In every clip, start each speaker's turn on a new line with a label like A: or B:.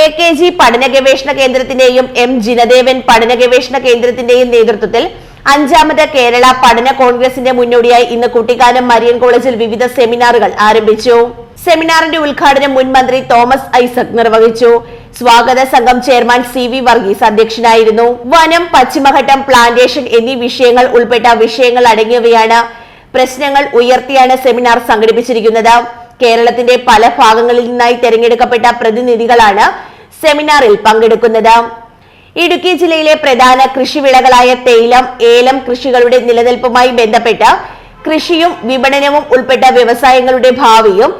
A: A K G പഠന ഗവേഷണ കേന്ദ്രത്തിന്റെയും M Jinadevan പഠന ഗവേഷണ കേന്ദ്രത്തിന്റെയും നേതൃത്വത്തിൽ അഞ്ചാമത് കേരള പഠന കോൺഗ്രസിന്റെ മുന്നോടിയായി ഇന്ന് കുട്ടിക്കാനം മരിയൻ കോളേജിൽ വിവിധ സെമിനാറുകൾ ആരംഭിച്ചു. സെമിനാറിന്റെ ഉദ്ഘാടനം മുൻ മന്ത്രി തോമസ് ഐസക് നിർവഹിച്ചു. സ്വാഗത സംഘം ചെയർമാൻ സി വി വർഗീസ് അധ്യക്ഷനായിരുന്നു. വനം പശ്ചിമഘട്ടം പ്ലാന്റേഷൻ എന്നീ വിഷയങ്ങൾ ഉൾപ്പെട്ട വിഷയങ്ങൾ അടങ്ങിയവയാണ് പ്രശ്നങ്ങൾ ഉയർത്തിയാണ് സെമിനാർ സംഘടിപ്പിച്ചിരിക്കുന്നത്. കേരളത്തിന്റെ പല ഭാഗങ്ങളിൽ നിന്നായി തെരഞ്ഞെടുക്കപ്പെട്ട പ്രതിനിധികളാണ് സെമിനാറിൽ പങ്കെടുക്കുന്നത്. ഇടുക്കി ജില്ലയിലെ പ്രധാന കൃഷിവിളകളായ തേയിലം ഏലം കൃഷികളുടെ നിലനിൽപ്പുമായി ബന്ധപ്പെട്ട കൃഷിയും വിപണനവും ഉൾപ്പെട്ട വ്യവസായങ്ങളുടെ ഭാവിയും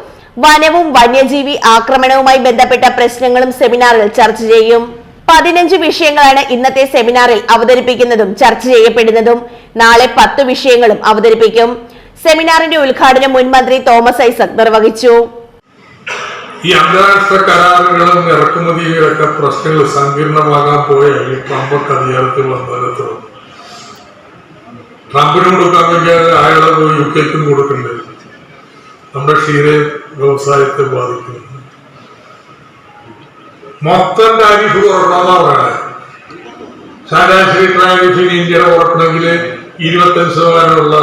A: വനവും വന്യജീവി ആക്രമണവുമായി ബന്ധപ്പെട്ട പ്രശ്നങ്ങളും സെമിനാറിൽ ചർച്ച ചെയ്യും. പതിനഞ്ച് വിഷയങ്ങളാണ് ഇന്നത്തെ സെമിനാറിൽ അവതരിപ്പിക്കുന്നതും ചർച്ച ചെയ്യപ്പെടുന്നതും. നാളെ പത്ത് വിഷയങ്ങളും അവതരിപ്പിക്കും. സെമിനാറിന്റെ ഉദ്ഘാടനം മുൻ മന്ത്രി തോമസ് ഐസക് നിർവഹിച്ചു.
B: ഈ അന്താരാഷ്ട്ര കരാറുകളും ഇറക്കുമതിയിലൊക്കെ പ്രശ്നങ്ങൾ സങ്കീർണമാകാൻ പോയാൽ ഈ ട്രംപൊക്കെ അധികാരത്തിൽ വന്നതിനകത്ത് ട്രംപിന് കൊടുക്കാൻ വേണ്ടി അയാളെ യു കെക്കും കൊടുക്കേണ്ടത് നമ്മുടെ ക്ഷീര വ്യവസായത്തെ ബാധിക്കുന്നു. മൊത്തം താരിഫ് കുറക്കണമെന്നാ പറയണത് ശരാശരി താരിഫിന് ഇന്ത്യ കുറക്കണമെങ്കിൽ ഇരുപത്തഞ്ച് ശതമാനമുള്ള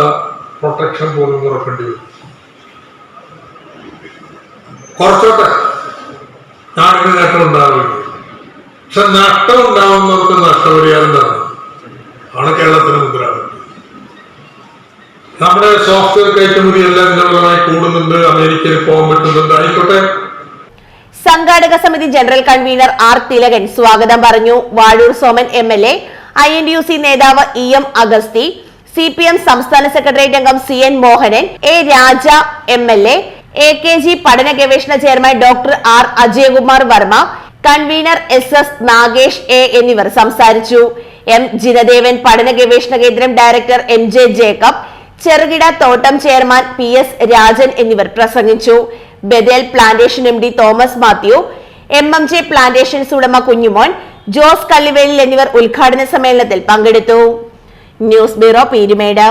B: പ്രൊട്ടക്ഷൻ പോലും കുറക്കേണ്ടി വരും. കുറച്ചോട്ടെ. നാടിന് നേട്ടം ഉണ്ടാവില്ല. പക്ഷെ നഷ്ടം ഉണ്ടാവുന്നവർക്ക് നഷ്ടപരിഹാരം തരണം. ആണ് കേരളത്തിന് മുദ്രാവാക്യം. നമ്മുടെ സോഫ്റ്റ്വെയർ കയറ്റുമതി എല്ലാം ജനറലായി കൂടുന്നുണ്ട്. അമേരിക്കയിൽ പോകാൻ പറ്റുന്നുണ്ട്. ആയിക്കോട്ടെ.
A: സംഘാടക സമിതി ജനറൽ കൺവീനർ ആർ തിലകൻ സ്വാഗതം പറഞ്ഞു. Vazhoor Soman M L A I N U C നേതാവ് E M Agasthi C P M സംസ്ഥാന സെക്രട്ടേറിയറ്റ് അംഗം C N Mohanan A Raja M L A A K G പഠന ഗവേഷണ chairman doctor R Ajayakumar Varma convener S S Nagesh A എന്നിവർ സംസാരിച്ചു. M Jinadevan പഠന ഗവേഷണ കേന്ദ്രം ഡയറക്ടർ എം ജെ ജേക്കബ് ചെറുകിട തോട്ടം ചെയർമാൻ പി എസ് രാജൻ എന്നിവർ പ്രസംഗിച്ചു. ബദൽ plantation M D Thomas Mathew M M J plantations ഉടമ കുഞ്ഞുമോൻ ജോസ് കല്ലിവേലിൽ എന്നിവർ ഉദ്ഘാടന സമ്മേളനത്തിൽ പങ്കെടുത്തു. News bureau Peermade.